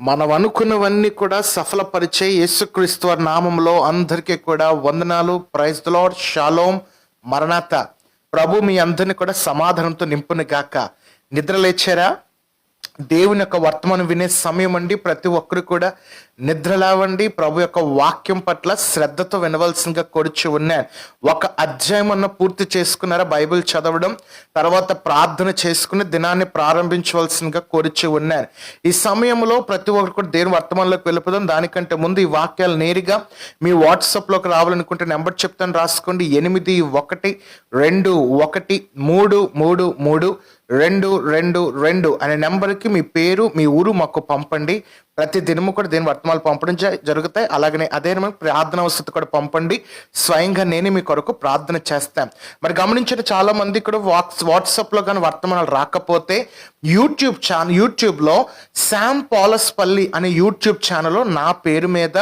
మనం అనుకున్నవన్నీ కూడా సఫలపరిచే యేసుక్రీస్తు నామంలో అందరికీ కూడా వందనాలు. ప్రైజ్ లార్డ్ షాలోం మరణాత. ప్రభు మీ అందరిని కూడా సమాధానంతో నింపుని గాక నిద్ర లేచారా దేవుని యొక్క వర్తమానం వినే సమయం అండి. ప్రతి ఒక్కరు కూడా నిద్ర లేవండి. ప్రభు యొక్క వాక్యం పట్ల శ్రద్ధతో వినవలసిందిగా కొడుచు ఉన్నాను. ఒక అధ్యాయం అన్న పూర్తి చేసుకున్నారా? బైబిల్ చదవడం తర్వాత ప్రార్థన చేసుకుని దినాన్ని ప్రారంభించవలసిందిగా కోరిచి ఉన్నాను. ఈ సమయంలో ప్రతి ఒక్కరు కూడా దేవుని వర్తమానంలోకి వెళ్ళిపోదాం. దానికంటే ముందు ఈ వాక్యాలు నేరుగా మీ వాట్సాప్లోకి రావాలనుకుంటే నెంబర్ చెప్తాను. రాసుకోండి. ఎనిమిది ఒకటి రెండు ఒకటి మూడు మూడు మూడు రెండు రెండు రెండు అనే నెంబర్కి మీ పేరు మీ ఊరు మాకు పంపండి. ప్రతి దినము కూడా దీని వర్తమానాలు పంపడం జరుగుతాయి. అలాగనే అదే ప్రార్థన వసతి కూడా పంపండి. స్వయంగా నేనే మీ కొరకు ప్రార్థన చేస్తాను మరి గమనించిన చాలా మంది ఇక్కడ వాట్స్ వాట్సాప్లో కానీ వర్తమానాలు రాకపోతే యూట్యూబ్ ఛానల్ యూట్యూబ్లో శామ్ పాలస్పల్లి అనే యూట్యూబ్ ఛానల్లో నా పేరు మీద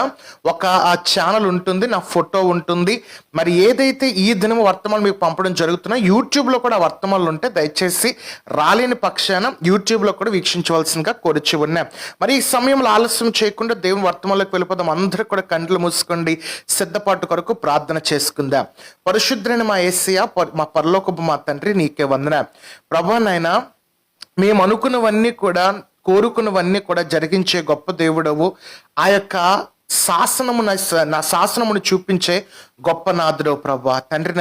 ఒక ఆ ఛానల్ ఉంటుంది. నా ఫోటో ఉంటుంది. మరి ఏదైతే ఈ దినం వర్తమానం మీకు పంపడం జరుగుతున్నా యూట్యూబ్లో కూడా వర్తమానాలు ఉంటే దయచేసి రాలేని పక్షాన యూట్యూబ్లో కూడా వీక్షించవలసిందిగా కోరిచి ఉన్నాం. మరి ఈ సమయంలో ఆలస్యం చేయకుండా దేవుని వర్తమానంలోకి వెళ్ళిపోదాం. అందరూ కూడా కండ్లు మూసుకోండి. సిద్ధపాటు కొరకు ప్రార్థన చేసుకుందాం. పరిశుద్ధులైన మా ఏసయ మా పరలోకపు మా తండ్రి నీకే వందన. ప్రభా నాయన మేము అనుకున్నవన్నీ కూడా కోరుకున్నవన్నీ కూడా జరిగించే గొప్ప దేవుడవు. ఆ యొక్క శాసనము నా నా శాసనమును చూపించే గొప్ప నాథుడు ప్రభా. తండ్రి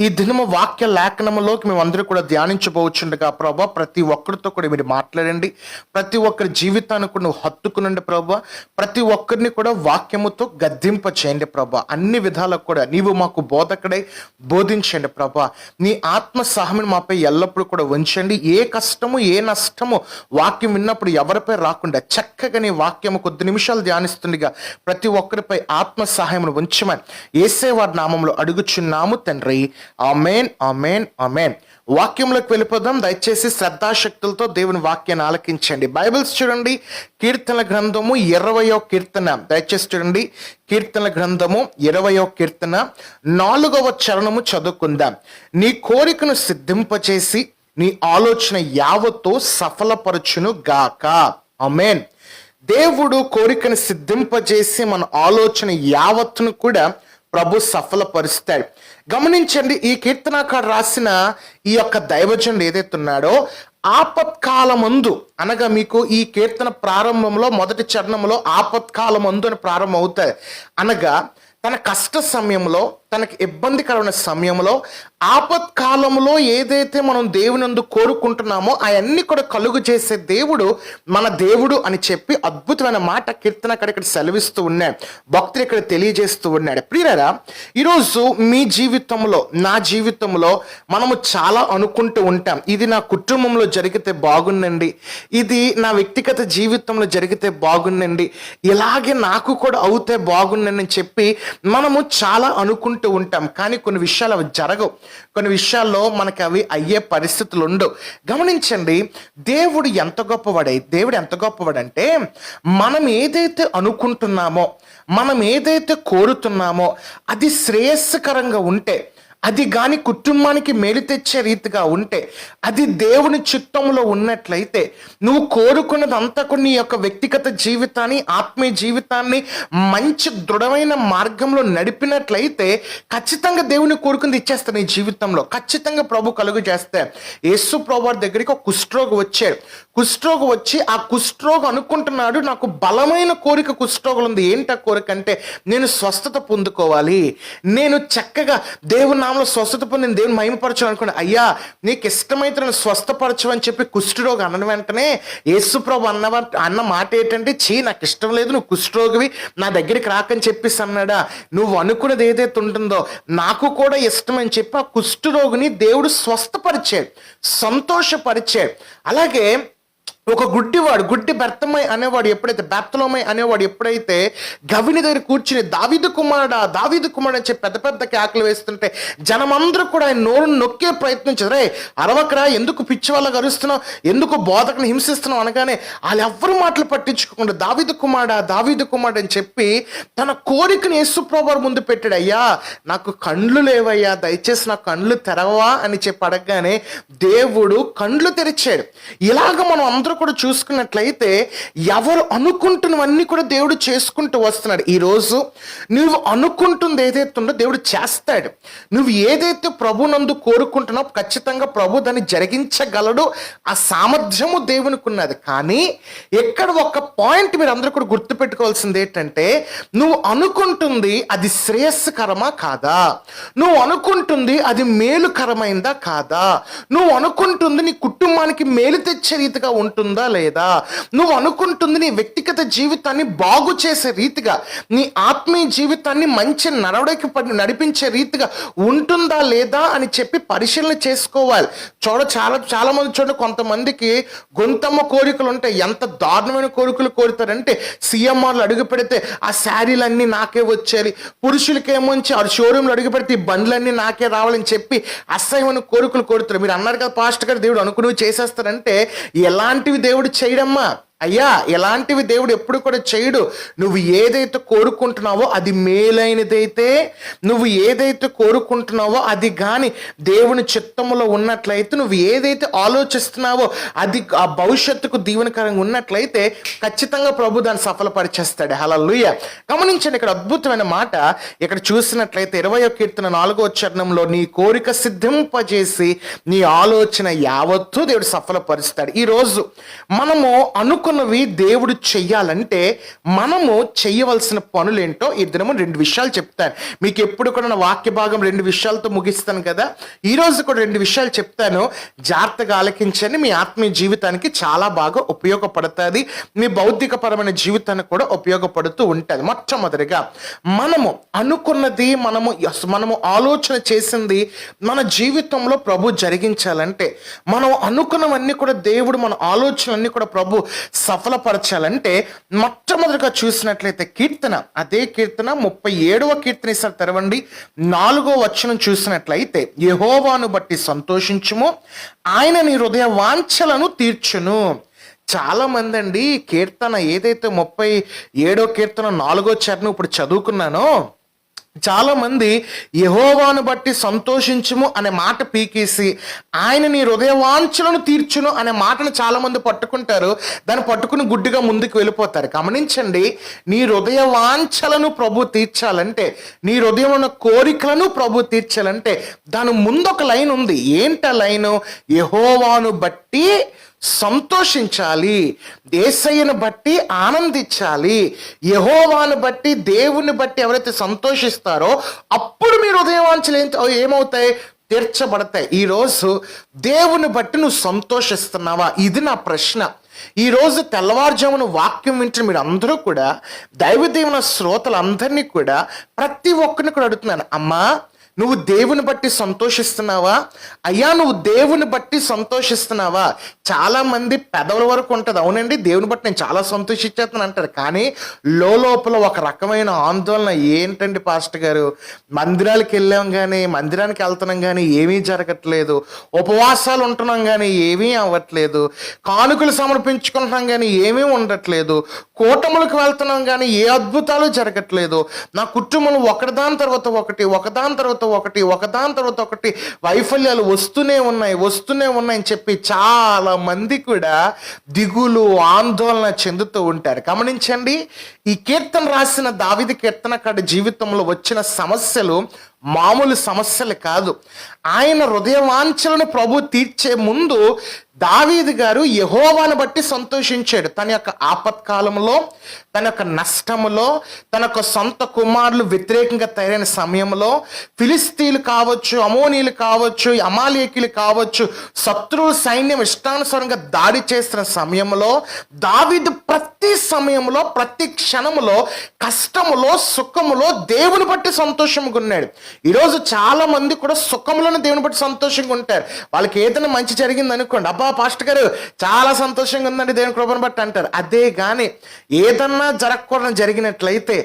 ఈ దినము వాక్య లేఖనములోకి మేము అందరూ కూడా ధ్యానించబోచుండగా ప్రభా ప్రతి ఒక్కరితో కూడా మీరు మాట్లాడండి. ప్రతి ఒక్కరి జీవితాన్ని కూడా నువ్వు హత్తుకునండి ప్రభా. ప్రతి ఒక్కరిని కూడా వాక్యముతో గద్దింప చేయండి ప్రభా. అన్ని విధాలకు కూడా నీవు మాకు బోధకడై బోధించండి ప్రభా. నీ ఆత్మ సహాయం మాపై ఎల్లప్పుడూ కూడా ఉంచండి. ఏ కష్టము ఏ నష్టము వాక్యం విన్నప్పుడు ఎవరిపై రాకుండా చక్కగా నీ వాక్యము కొద్ది నిమిషాలు ధ్యానిస్తుండగా ప్రతి ఒక్కరిపై ఆత్మ సహాయమును ఉంచమని ఏ ఏసేవారి నామంలో అడుగుచున్నాము తండ్రి. Amen amen amen. వాక్యంలోకి వెళ్ళిపోదాం. దయచేసి శ్రద్ధాశక్తులతో దేవుని వాక్యాన్ని ఆలకించండి. బైబిల్స్ చూడండి. కీర్తన గ్రంథము ఇరవయో కీర్తన. దయచేసి చూడండి. కీర్తన గ్రంథము ఇరవయో కీర్తన. నాలుగవ చరణము చదువుకుందాం. నీ కోరికను సిద్ధింపచేసి నీ ఆలోచన యావత్తు సఫలపరచును గాక. అమేన్ దేవుడు కోరికను సిద్ధింపజేసి మన ఆలోచన యావత్తును కూడా ప్రభు సఫలపరుస్తాడు. గమనించండి ఈ కీర్తనాకారు రాసిన ఈ యొక్క దైవజనుడు ఏదైతే ఉన్నాడో ఆపత్కాలమందు అనగా మీకు ఈ కీర్తన ప్రారంభంలో మొదటి చరణంలో ఆపత్కాలమందు అని ప్రారంభం అవుతాయి అనగా తన కష్ట సమయంలో తనకి ఇబ్బందికరమైన సమయంలో ఆపత్కాలంలో ఏదైతే మనం దేవునందు కోరుకుంటున్నామో అవన్నీ కూడా కలుగు చేసే దేవుడు మన దేవుడు అని చెప్పి అద్భుతమైన మాట కీర్తన అక్కడ ఇక్కడ సెలవిస్తూ ఉన్నాడు భక్తులు ఇక్కడ తెలియజేస్తూ ఉన్నాడు ప్రియరా ఈరోజు మీ జీవితంలో నా జీవితంలో మనము చాలా అనుకుంటూ ఉంటాం ఇది నా కుటుంబంలో జరిగితే బాగుందండి ఇది నా వ్యక్తిగత జీవితంలో జరిగితే బాగుందండి ఇలాగే నాకు కూడా అవుతే బాగుండని చెప్పి మనము చాలా అనుకుంటూ ఉంటాం. కానీ కొన్ని విషయాలు అవి జరగవు. కొన్ని విషయాల్లో మనకి అవి అయ్యే పరిస్థితులు ఉండవు. గమనించండి దేవుడు ఎంత గొప్పవాడై దేవుడు ఎంత గొప్పవాడంటే మనం ఏదైతే అనుకుంటున్నామో మనం ఏదైతే కోరుతున్నామో అది శ్రేయస్కరంగా ఉంటే అది కానీ కుటుంబానికి మేలు తెచ్చే రీతిగా ఉంటే అది దేవుని చిత్తంలో ఉన్నట్లయితే నువ్వు కోరుకున్నదంతా కూడా నీ యొక్క వ్యక్తిగత జీవితాన్ని ఆత్మీయ జీవితాన్ని మంచి దృఢమైన మార్గంలో నడిపినట్లయితే ఖచ్చితంగా దేవుని కోరుకుంది ఇచ్చేస్తా నీ జీవితంలో. ఖచ్చితంగా ప్రభు కలుగు చేస్తే యేసు ప్రభు దగ్గరికి ఒక కుష్ఠరోగి వచ్చాడు. కుష్ఠరోగి వచ్చి ఆ కుష్ఠరోగి అనుకుంటున్నాడు నాకు బలమైన కోరిక కుష్ఠరోగులు ఉంది ఏంటి ఆ కోరిక అంటే నేను స్వస్థత పొందుకోవాలి. నేను చక్కగా దేవుని నామంలో స్వస్థత పొంది నేను దేవుని మహిమపరచు అయ్యా నీకు ఇష్టమైతే నన్ను స్వస్థపరచు అని చెప్పి కుష్ఠరోగి అన్న వెంటనే యేసుప్రభు అన్న అన్న మాట ఏంటంటే చీ నాకు ఇష్టం లేదు నువ్వు కుష్ఠరోగివి నా దగ్గరికి రాకని చెప్పేసి అన్నాడా. నువ్వు అనుకున్నది ఏదైతే ఉంటుందో నాకు కూడా ఇష్టం అని చెప్పి ఆ కుష్ఠరోగిని దేవుడు స్వస్థపరిచాడు సంతోషపరిచాడు. అలాగే ఒక గుడ్డివాడు గుడ్డి బెర్తమై అనేవాడు ఎప్పుడైతే బెర్తలోమై అనేవాడు ఎప్పుడైతే గవిని దగ్గర కూర్చుని దావిదు కుమారుడా దావిదు కుమారుడు అని చెప్పి పెద్ద పెద్ద కేకలు వేస్తుంటే జనమందరూ కూడా ఆయన నోరు నొక్కే ప్రయత్నించారు. రే అరవకరా ఎందుకు పిచ్చి వాళ్ళకి అరుస్తున్నావు? ఎందుకు బోధకుని హింసిస్తున్నావు? అనగానే వాళ్ళు ఎవ్వరు మాటలు పట్టించుకోకుండా దావిదు కుమారుడా దావిదు కుమారుడు అని చెప్పి తన కోరికను యేసుప్రభు ముందు పెట్టాడు. అయ్యా నాకు కండ్లు లేవయ్యా దయచేసి నా కండ్లు తెరవా అని చెప్పి అడగగానే దేవుడు కండ్లు తెరిచాడు. ఇలాగ మనం అందరూ కూడా చూసుకున్నట్లయితే ఎవరు అనుకుంటున్నవన్నీ కూడా దేవుడు చేసుకుంటూ వస్తున్నాడు. ఈరోజు నువ్వు అనుకుంటుంది ఏదైతే ఉందో దేవుడు చేస్తాడు. నువ్వు ఏదైతే ప్రభునందు కోరుకుంటున్నావు ఖచ్చితంగా ప్రభు దాన్ని జరిగించగలడు. ఆ సామర్థ్యము దేవునికి ఉన్నది కానీ ఎక్కడ ఒక పాయింట్ మీరు అందరూ కూడా గుర్తుపెట్టుకోవాల్సింది ఏంటంటే నువ్వు అనుకుంటుంది అది శ్రేయస్కరమా కాదా? నువ్వు అనుకుంటుంది అది మేలుకరమైందా కాదా? నువ్వు అనుకుంటుంది నీ కుటుంబానికి మేలు తెచ్చే రీతిగా ఉంటుంది లేదా? నువ్వు అనుకుంటుంది నీ వ్యక్తిగత జీవితాన్ని బాగు చేసే రీతిగా నీ ఆత్మీయ జీవితాన్ని మంచి నడవడికి పడి నడిపించే రీతిగా ఉంటుందా లేదా అని చెప్పి పరిశీలన చేసుకోవాలి. చూడ చాలా చాలా మంది చూడండి కొంతమందికి గొంతమ్మ కోరికలు ఉంటాయి. ఎంత దారుణమైన కోరికలు కోరుతారంటే సీఎంఆర్లు అడుగు పెడితే ఆ శారీలన్నీ నాకే వచ్చేయాలి. పురుషులకేమోంచి ఆ షోరూంలు అడుగు పెడితే ఈ బండ్లన్నీ నాకే రావాలని చెప్పి అసహ్యమైన కోరికలు కోరుతారు. మీరు అన్నారు కదా పాస్ట్ గారు దేవుడు అనుకునేవి చేసేస్తారంటే ఎలాంటివి దేవుడు చేయడమ్మా. అయ్యా ఎలాంటివి దేవుడు ఎప్పుడు కూడా చేయడు. నువ్వు ఏదైతే కోరుకుంటున్నావో అది మేలైనదైతే నువ్వు ఏదైతే కోరుకుంటున్నావో అది కానీ దేవుని చిత్తములో ఉన్నట్లయితే నువ్వు ఏదైతే ఆలోచిస్తున్నావో అది ఆ భవిష్యత్తుకు దీవెనకరంగా ఉన్నట్లయితే ఖచ్చితంగా ప్రభు దాన్ని సఫలపరిచేస్తాడు. హలలుయ గమనించండి ఇక్కడ అద్భుతమైన మాట. ఇక్కడ చూసినట్లయితే ఇరవై కీర్తన నాలుగో చరణంలో నీ కోరిక సిద్ధింపజేసి నీ ఆలోచన యావత్తు దేవుడు సఫలపరుస్తాడు. ఈరోజు మనము అనుకున్నవి దేవుడు చెయ్యాలంటే మనము చేయవలసిన పనులేంటో ఈ దినము రెండు విషయాలు చెప్తాను మీకు ఎప్పుడు కూడా నా వాక్య భాగం రెండు విషయాలతో ముగిస్తాను కదా? ఈరోజు కూడా రెండు విషయాలు చెప్తాను. జాగ్రత్తగా ఆలకించండి. మీ ఆత్మీయ జీవితానికి చాలా బాగా ఉపయోగపడుతుంది. మీ భౌతికపరమైన జీవితానికి కూడా ఉపయోగపడుతూ ఉంటుంది. మొట్టమొదటిగా మనము అనుకున్నది మనము మనము ఆలోచన చేసింది మన జీవితంలో ప్రభు జరిగించాలంటే మనం అనుకున్నవన్నీ కూడా దేవుడు మన ఆలోచనలన్నీ కూడా ప్రభు సఫలపరచాలంటే మొట్టమొదటిగా చూసినట్లయితే కీర్తన. అదే కీర్తన ముప్పై ఏడవ కీర్తన ఇస్తారు తెరవండి. నాలుగో వచనం చూసినట్లయితే యహోవాను బట్టి సంతోషించుము ఆయన నీ హృదయ వాంఛలను తీర్చును. చాలా మంది అండి కీర్తన ఏదైతే ముప్పై ఏడో కీర్తన నాలుగో చరణం ఇప్పుడు చదువుకున్నానో చాలామంది యహోవాను బట్టి సంతోషించుము అనే మాట పీకేసి ఆయన నీ హృదయవాంఛలను తీర్చును అనే మాటను చాలామంది పట్టుకుంటారు. దాన్ని పట్టుకుని గుడ్డిగా ముందుకు వెళ్ళిపోతారు. గమనించండి నీ హృదయ వాంఛలను ప్రభు తీర్చాలంటే నీ హృదయంలో కోరికలను ప్రభు తీర్చాలంటే దాని ముందు ఒక లైన్ ఉంది. ఏంట లైను? యహోవాను బట్టి సంతోషించాలి. దేశయ్యను బట్టి ఆనందించాలి. యహోవాను బట్టి దేవుని బట్టి ఎవరైతే సంతోషిస్తారో అప్పుడు మీరు ఉదయవాంఛలు ఏమవుతాయి? తీర్చబడతాయి. ఈరోజు దేవుని బట్టి నువ్వు సంతోషిస్తున్నావా? ఇది నా ప్రశ్న. ఈరోజు తెల్లవారుజామున వాక్యం వింటున్న మీరు అందరూ కూడా దైవదేవున శ్రోతలందరినీ కూడా ప్రతి ఒక్కరిని కూడా అడుగుతున్నాను. అమ్మా నువ్వు దేవుని బట్టి సంతోషిస్తున్నావా? అయ్యా నువ్వు దేవుని బట్టి సంతోషిస్తున్నావా? చాలా మంది పెదవుల వరకు ఉంటుంది. అవునండి దేవుని బట్టి నేను చాలా సంతోషించేస్తాను అంటారు. కానీ లోపల ఒక రకమైన ఆందోళన ఏంటండి పాస్టర్ గారు? మందిరాలకు వెళ్ళాం కానీ మందిరానికి వెళ్తున్నాం కానీ ఏమీ జరగట్లేదు. ఉపవాసాలు ఉంటున్నాం కానీ ఏమీ అవ్వట్లేదు. కానుకలు సమర్పించుకుంటున్నాం కానీ ఏమీ ఉండట్లేదు. కూటములకు వెళ్తున్నాం కానీ ఏ అద్భుతాలు జరగట్లేదు. నా కుటుంబం ఒకదాని తర్వాత ఒకటి ఒకదాని తర్వాత ఒకటి ఒకదాని తర్వాత ఒకటి వైఫల్యాలు వస్తూనే ఉన్నాయి వస్తూనే ఉన్నాయని చెప్పి చాలా మంది కూడా దిగులు ఆందోళన చెందుతూ ఉంటారు. గమనించండి ఈ కీర్తన రాసిన దావిది కీర్తనకాడి జీవితంలో వచ్చిన సమస్యలు మామూలు సమస్యలు కాదు. ఆయన హృదయవాంఛలను ప్రభు తీర్చే ముందు దావీద్ గారు యహోవాను బట్టి సంతోషించాడు. తన యొక్క ఆపత్కాలంలో తన యొక్క నష్టములో తన యొక్క సొంత కుమారులు వ్యతిరేకంగా తయారైన సమయంలో ఫిలిస్తీన్లు కావచ్చు అమోనీలు కావచ్చు అమాలేకులు కావచ్చు శత్రువు సైన్యం ఇష్టానుసారంగా దాడి చేస్తున్న సమయంలో దావీదు ప్రతి సమయంలో ప్రతి క్షణములో కష్టములో సుఖములో దేవుని బట్టి సంతోషంగా ఉన్నాడు. ఈరోజు చాలా మంది కూడా సుఖంలోనే దేవుని బట్టి సంతోషంగా ఉంటారు. వాళ్ళకి ఏదైనా మంచి జరిగింది అనుకోండి అబ్బా పాస్టర్ గారు చాలా సంతోషంగా ఉందండి దేవుని కృపను బట్టి అంటారు. అదే కానీ ఏదన్నా జరగకూడదు జరిగినట్లయితే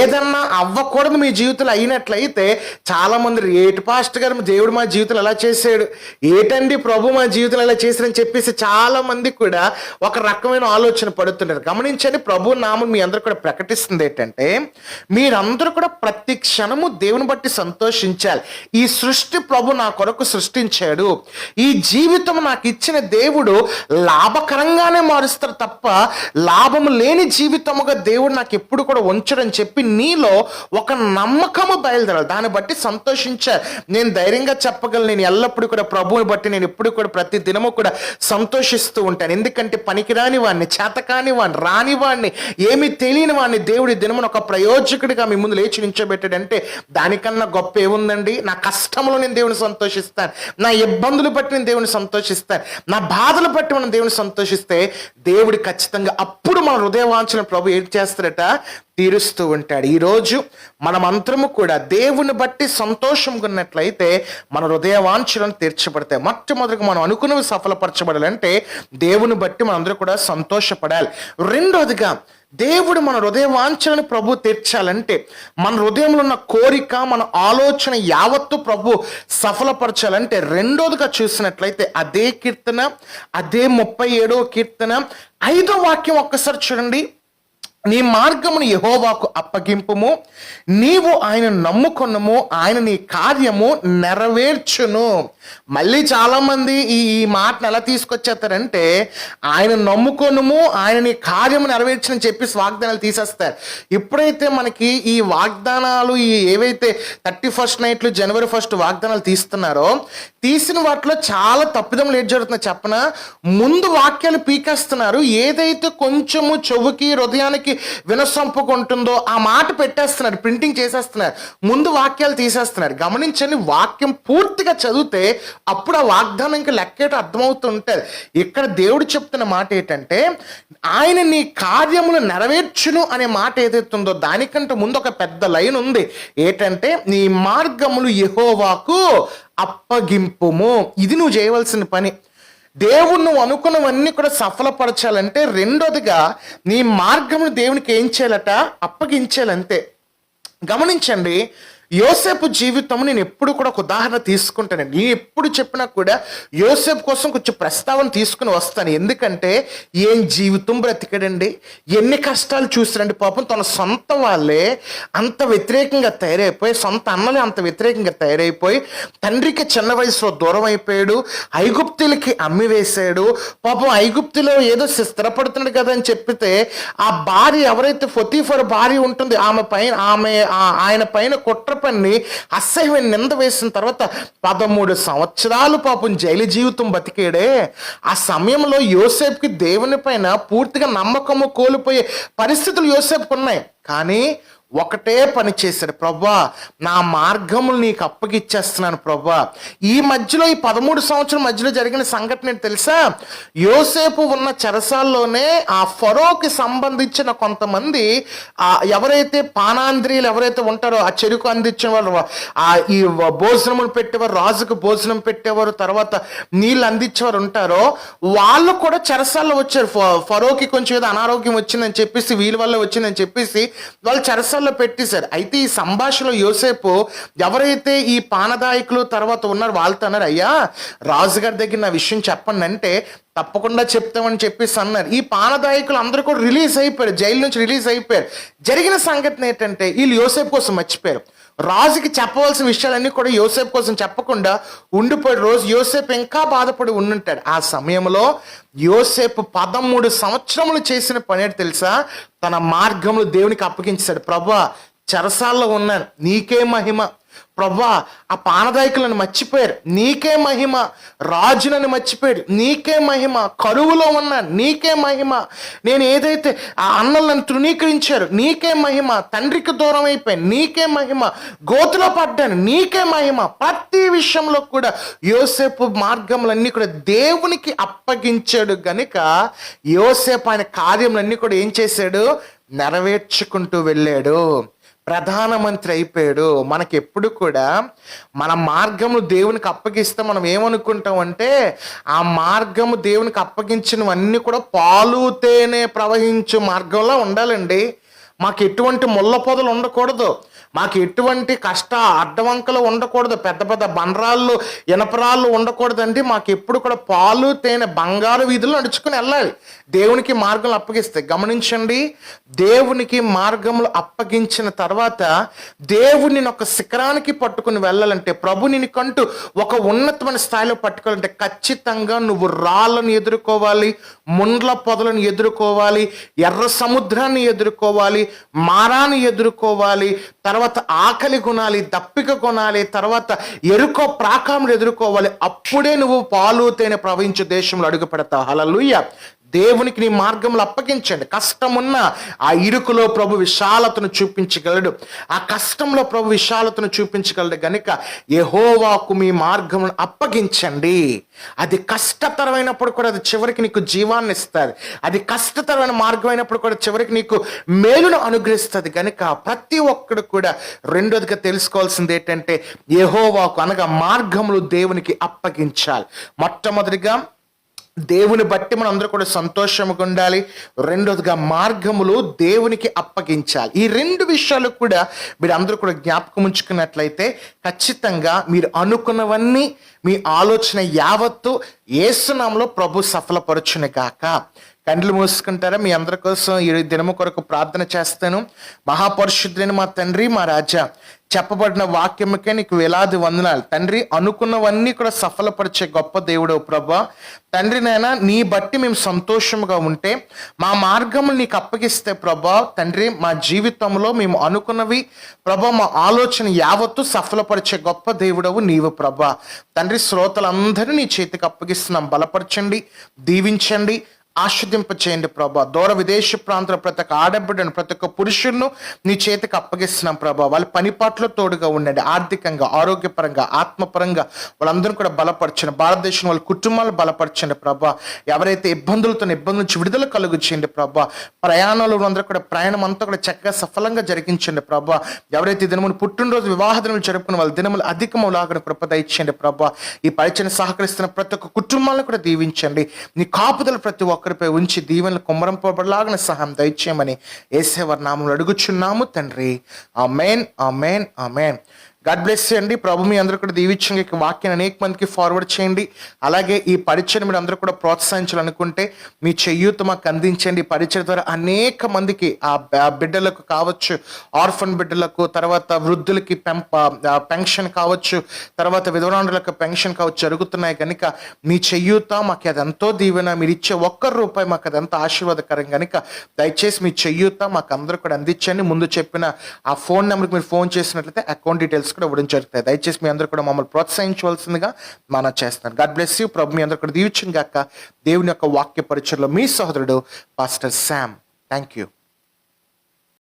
ఏదన్నా అవ్వకూడదు మీ జీవితంలో అయినట్లయితే చాలా మంది ఏటి పాస్టర్ గారు దేవుడు మా జీవితంలో ఎలా చేశాడు ఏటండి ప్రభు మా జీవితంలో ఎలా చేశారని చెప్పేసి చాలా మంది కూడా ఒక రకమైన ఆలోచన పడుతున్నారు. గమనించండి గమనించండి ప్రభు నామం మీ అందరూ కూడా ప్రకటిస్తుంది ఏంటంటే మీరందరూ కూడా ప్రతి క్షణము దేవుని బట్టి సంతోషించాలి. ఈ సృష్టి ప్రభు నా కొరకు సృష్టించాడు. ఈ జీవితం నాకు ఇచ్చిన దేవుడు లాభకరంగానే మారుస్తారు తప్ప లాభము లేని జీవితముగా దేవుడు నాకు ఎప్పుడు కూడా ఉంచడని చెప్పి నీలో ఒక నమ్మకము బయలుదేరాలి. దాన్ని బట్టి సంతోషించాలి. నేను ధైర్యంగా చెప్పగలను. నేను ఎల్లప్పుడూ కూడా ప్రభువుని బట్టి నేను ఎప్పుడు కూడా ప్రతి దినము కూడా సంతోషిస్తూ ఉంటాను. ఎందుకంటే పనికిరాని వాడిని చేతకాని వాడిని రాని వాడిని ఏమి తెలియని వాడిని దేవుడి దినమున ఒక ప్రయోజకుడిగా మీ ముందు లేచి నించోబెట్టాడంటే దానికన్నా గొప్ప ఏముందండి? నా కష్టంలో నేను దేవుని సంతోషిస్తాను. నా ఇబ్బందులు బట్టి నేను దేవుని సంతోషిస్తాను. నా బాధలు బట్టి మనం దేవుని సంతోషిస్తే దేవుడు ఖచ్చితంగా అప్పుడు మన హృదయవాంఛన ప్రభు ఏం చేస్తాడట? తీరుస్తూ ఉంటాడు. ఈరోజు మనమంతరము కూడా దేవుని బట్టి సంతోషంగా ఉన్నట్లయితే మన హృదయవాంఛలను తీర్చబడతాయి. మొట్టమొదటిగా మనం అనుకున్నవి సఫలపరచబడాలంటే దేవుని బట్టి మనందరూ కూడా సంతోషపడాలి. రెండోదిగా దేవుడు మన హృదయవాంఛలను ప్రభు తీర్చాలంటే మన హృదయంలో ఉన్న కోరిక మన ఆలోచన యావత్తు ప్రభు సఫలపరచాలంటే రెండోదిగా చూసినట్లయితే అదే కీర్తన అదే ముప్పై ఏడో కీర్తన ఐదో వాక్యం ఒక్కసారి చూడండి. నీ మార్గమును యహోవాకు అప్పగింపుము నీవు ఆయన నమ్ముకున్నము ఆయన నీ కార్యము నెరవేర్చును. మళ్ళీ చాలామంది ఈ ఈ మాటను ఎలా తీసుకొచ్చేస్తారంటే ఆయన నమ్ముకొనుము ఆయన నీ కార్యము నెరవేర్చుని చెప్పి వాగ్దానాలు తీసేస్తారు. ఎప్పుడైతే మనకి ఈ వాగ్దానాలు ఈ ఏవైతే థర్టీ ఫస్ట్ నైట్లు జనవరి ఫస్ట్ వాగ్దానాలు తీస్తున్నారో తీసిన వాటిలో చాలా తప్పిదములు ఏం జరుగుతుందో చెప్పన. ముందు వాక్యాలు పీకేస్తున్నారు. ఏదైతే కొంచెము చెవుకి హృదయానికి వినసొంపుకుంటుందో ఆ మాట పెట్టేస్తున్నారు ప్రింటింగ్ చేసేస్తున్నారు ముందు వాక్యాలు తీసేస్తున్నారు గమనించండి వాక్యం పూర్తిగా చదివితే అప్పుడు ఆ వాగ్దానం ఇంకా లెక్కేట అర్థమవుతుంటుంది. ఇక్కడ దేవుడు చెప్తున్న మాట ఏంటంటే ఆయన నీ కార్యములు నెరవేర్చును అనే మాట ఏదైతే ఉందో దానికంటే ముందు ఒక పెద్ద లైన్ ఉంది. ఏంటంటే నీ మార్గములు యహోవాకు అప్పగింపుము. ఇది నువ్వు చేయవలసిన పని. దేవుడు నువ్వు అనుకున్నవన్నీ కూడా సఫలపరచాలంటే రెండోదిగా నీ మార్గమును దేవునికి ఏం చేయాలట? అప్పగించాలంతే గమనించండి యోసేపు జీవితం నేను ఎప్పుడు కూడా ఒక ఉదాహరణ తీసుకుంటానండి నేను ఎప్పుడు చెప్పినా కూడా యోసేపు కోసం కొంచెం ప్రస్తావన తీసుకుని వస్తాను. ఎందుకంటే ఏం జీవితం బ్రతికడండి? ఎన్ని కష్టాలు చూసాడండి పాపం? తన సొంత వాళ్ళే అంత వ్యతిరేకంగా తయారైపోయి సొంత అన్నలే అంత వ్యతిరేకంగా తయారైపోయి తండ్రికి చిన్న వయసులో దూరం అయిపోయాడు ఐగుప్తులకి అమ్మి వేశాడు. పాపం ఐగుప్తిలో ఏదో స్థిరపడుతున్నాడు కదా అని చెప్పితే ఆ భార్య ఎవరైతే ఫొతీఫర్ భార్య ఉంటుంది ఆమె పైన ఆమె ఆ- ఆయన పైన కుట్ర పని అసహ్యమైన నింద వేసిన తర్వాత పదమూడు సంవత్సరాలు పాపం జైలు జీవితం బతికేడే. ఆ సమయంలో యోసేపుకి దేవుని పైన పూర్తిగా నమ్మకము కోల్పోయే పరిస్థితులు యోసేపుకు ఉన్నాయి. కానీ ఒకటే పని చేశాడు. ప్రభా నా మార్గములు నీకు అప్పగిచ్చేస్తున్నాను ప్రభా. ఈ మధ్యలో ఈ పదమూడు సంవత్సరం మధ్యలో జరిగిన సంఘటన తెలుసా? యోసేపు ఉన్న చెరసాల్లోనే ఆ ఫరోకి సంబంధించిన కొంతమంది ఆ ఎవరైతే పానాంద్రియులు ఎవరైతే ఉంటారో ఆ చెరుకు అందించిన వాళ్ళు ఆ ఈ భోజనములు పెట్టేవారు రాజుకు భోజనం పెట్టేవారు తర్వాత నీళ్ళు అందించేవారు ఉంటారో వాళ్ళు కూడా చెరసాల్లో వచ్చారు. ఫరోకి కొంచెం ఏదో అనారోగ్యం వచ్చిందని చెప్పేసి వీళ్ళ వల్ల వచ్చిందని చెప్పేసి వాళ్ళు చెరసాల్లో పెట్టేశారు అయితే ఈ సంభాషణలో యోసేపు ఎవరైతే ఈ పానదాయకులు తర్వాత ఉన్నారు వాళ్ళతో అన్నారు అయ్యా రాజుగారి దగ్గర నా విషయం చెప్పండి అంటే తప్పకుండా చెప్తామని చెప్పేసి అన్నారు. ఈ పానదాయకులు అందరూ కూడా రిలీజ్ అయిపోయారు జైలు నుంచి రిలీజ్ అయిపోయారు. జరిగిన సంఘటన ఏంటంటే వీళ్ళు యోసేపు కోసం మర్చిపోయారు. రాజుకి చెప్పవలసిన విషయాలన్నీ కూడా యోసేపు కోసం చెప్పకుండా ఉండిపోయి రోజు యోసేపు ఇంకా బాధపడి ఉండుంటాడు. ఆ సమయంలో యోసేపు పదమూడు సంవత్సరములు చేసిన పని తెలుసా? తన మార్గములు దేవునికి అప్పగించాడు. ప్రభా చెరసాల్లో ఉన్నాను. నీకే మహిమ. ప్రభా ఆ పానదాయకులను మర్చిపోయారు. నీకే మహిమ రాజునని మర్చిపోయాడు నీకే మహిమ కరువులో ఉన్న నీకే మహిమ. నేను ఏదైతే ఆ అన్నలను తృణీకరించారు నీకే మహిమ తండ్రికి దూరం అయిపోయాను. నీకే మహిమ గోతులో పడ్డాను. నీకే మహిమ. ప్రతి విషయంలో కూడా యోసేపు మార్గములన్నీ కూడా దేవునికి అప్పగించాడు గనుక యోసేపు ఆయన కార్యములన్నీ కూడా ఏం చేశాడు? నెరవేర్చుకుంటూ వెళ్ళాడు. ప్రధానమంత్రి అయిపోయాడు. మనకి ఎప్పుడు కూడా మన మార్గము దేవునికి అప్పగిస్తే మనం ఏమనుకుంటాం అంటే ఆ మార్గము దేవునికి అప్పగించినవన్నీ కూడా పాలుతేనే ప్రవహించే ప్రవహించు మార్గంలో ఉండాలండి. మాకు ఎటువంటి ముళ్ళ పొదలు ఉండకూడదు. మాకు ఎటువంటి కష్ట అడ్డవంకలు ఉండకూడదు. పెద్ద పెద్ద బండరాళ్ళు ఇనపరాళ్ళు ఉండకూడదండి. మాకు ఎప్పుడు కూడా పాలు తేనె బంగారు వీధులు నడుచుకుని వెళ్ళాలి. దేవునికి మార్గంలో అప్పగిస్తే గమనించండి. దేవునికి మార్గములు అప్పగించిన తర్వాత దేవుని ఒక శిఖరానికి పట్టుకుని వెళ్ళాలంటే ప్రభు కంటూ ఒక ఉన్నతమైన స్థాయిలో పట్టుకోవాలంటే ఖచ్చితంగా నువ్వు రాళ్ళను ఎదుర్కోవాలి ముండ్ల పొదలను ఎదుర్కోవాలి ఎర్ర సముద్రాన్ని ఎదుర్కోవాలి మారాన్ని ఎదుర్కోవాలి తర్వాత ఆకలి కొనాలి దప్పిక కొనాలి తర్వాత ఎరుకో ప్రాకాములు ఎదుర్కోవాలి. అప్పుడే నువ్వు పాలు తేనె ప్రవహించే దేశంలో అడుగు పెడతావు. హలలుయ్య దేవునికి నీ మార్గంలో అప్పగించండి. కష్టమున్న ఆ ఇరుకులో ప్రభు విశాలతను చూపించగలడు. ఆ కష్టంలో ప్రభు విశాలతను చూపించగలడు గనుక యహోవాకు మీ మార్గమును అప్పగించండి. అది కష్టతరమైనప్పుడు కూడా అది చివరికి నీకు జీవాన్ని ఇస్తుంది. అది కష్టతరమైన మార్గం అయినప్పుడు కూడా చివరికి నీకు మేలును అనుగ్రహిస్తుంది గనుక ప్రతి ఒక్కడు కూడా రెండోదిగా తెలుసుకోవాల్సింది ఏంటంటే యహోవాకు అనగా మార్గములు దేవునికి అప్పగించాలి. మొట్టమొదటిగా దేవుని బట్టి మనం అందరూ కూడా సంతోషంగా ఉండాలి. రెండోదిగా మార్గములు దేవునికి అప్పగించాలి. ఈ రెండు విషయాలు కూడా మీరు అందరూ కూడా జ్ఞాపకం ఉంచుకున్నట్లయితే ఖచ్చితంగా మీరు అనుకున్నవన్నీ మీ ఆలోచన యావత్తు ఏసునాంలో ప్రభు సఫలపరచును గాక. కండ్లు మూసుకుంటారా? మీ అందరి కోసం ఈ దినము కొరకు ప్రార్థన చేస్తాను. మహాపరిశుద్ధులైన మా తండ్రి మా రాజా చెప్పబడిన వాక్యముకే నీకు వేలాది వందనాలు. తండ్రి అనుకున్నవన్నీ కూడా సఫలపరిచే గొప్ప దేవుడు ప్రభా. తండ్రి నాయన నీ బట్టి మేము సంతోషముగా ఉంటే మా మార్గములు నీకు అప్పగిస్తే ప్రభా. తండ్రి మా జీవితంలో మేము అనుకున్నవి ప్రభా మా ఆలోచన యావత్తు సఫలపరిచే గొప్ప దేవుడవు నీవు ప్రభా. తండ్రి శ్రోతలందరినీ నీ చేతికి అప్పగిస్తున్నాం. బలపరచండి దీవించండి ఆస్వాదింపచేయండి ప్రభా. దూర విదేశ ప్రాంతంలో ప్రతి ఒక్క ఆడబిడ్డను ప్రతి ఒక్క పురుషులను నీ చేతికి అప్పగిస్తున్నాం ప్రభా. వాళ్ళ పనిపాట్లో తోడుగా ఉండండి. ఆర్థికంగా ఆరోగ్యపరంగా ఆత్మపరంగా వాళ్ళందరూ కూడా బలపరచండి. భారతదేశం వాళ్ళ కుటుంబాలు బలపరచండి ప్రభా. ఎవరైతే ఇబ్బందులతో ఇబ్బందుల నుంచి విడుదల కలుగు చేయండి ప్రభా. ప్రయాణంలో అందరూ కూడా ప్రయాణం అంతా కూడా చక్కగా సఫలంగా జరిగించండి ప్రభా. ఎవరైతే దినములు పుట్టినరోజు వివాహ దినములు జరుపుకున్న వాళ్ళ దినములు అధికము లాగా కృప దయచేయండి ప్రభా. ఈ పరిచయం సహకరిస్తున్న ప్రతి ఒక్క కుటుంబాలను కూడా దీవించండి. నీ కాపుదల ప్రతి ఒక్క ఒకరిపై ఉంచి దీవెనలు కుమ్మరింపబడలాగిన సహాయం దయచేయమని ఏసేవర్ నామములు అడుగుచున్నాము తండ్రి. ఆ మెయిన్ ఆ మెయిన్ ఆ మెయిన్ గాడ్ బ్లెస్ చేయండి ప్రభు మీ అందరూ కూడా దీవించంగా ఈ వాక్యాన్ని అనేక మందికి ఫార్వర్డ్ చేయండి. అలాగే ఈ పరిచయం మీరు అందరూ కూడా ప్రోత్సహించాలనుకుంటే మీ చెయ్యూత మాకు అందించండి. పరిచయం ద్వారా అనేక మందికి ఆ ఆ బిడ్డలకు కావచ్చు ఆర్ఫన్ బిడ్డలకు తర్వాత వృద్ధులకి పెంప పెన్షన్ కావచ్చు తర్వాత విధవరాండులకు పెన్షన్ కావచ్చు జరుగుతున్నాయి కనుక మీ చెయ్యూత మాకు అది ఎంతో దీవెన మీరు ఇచ్చే ఒక్క రూపాయి మాకు అది ఎంతో ఆశీర్వాదకరం కనుక దయచేసి మీ చెయ్యూత మాకు అందరూ కూడా అందించండి. ముందు చెప్పిన ఆ ఫోన్ నెంబర్కి మీరు ఫోన్ చేసినట్లయితే అకౌంట్ డీటెయిల్స్ కూడా ఇవ్వడం జరుగుతాయి దయచేసి మీ అందరూ కూడా మమ్మల్ని ప్రోత్సహించవలసిందిగా మనం చేస్తాను గాడ్ బ్లెస్ యూ ప్రభు మీ అందరూ కూడా దీవించిన గాక దేవుని యొక్క వాక్య పరిచయంలో మీ సహోదరుడు పాస్టర్ శామ్ థ్యాంక్ యూ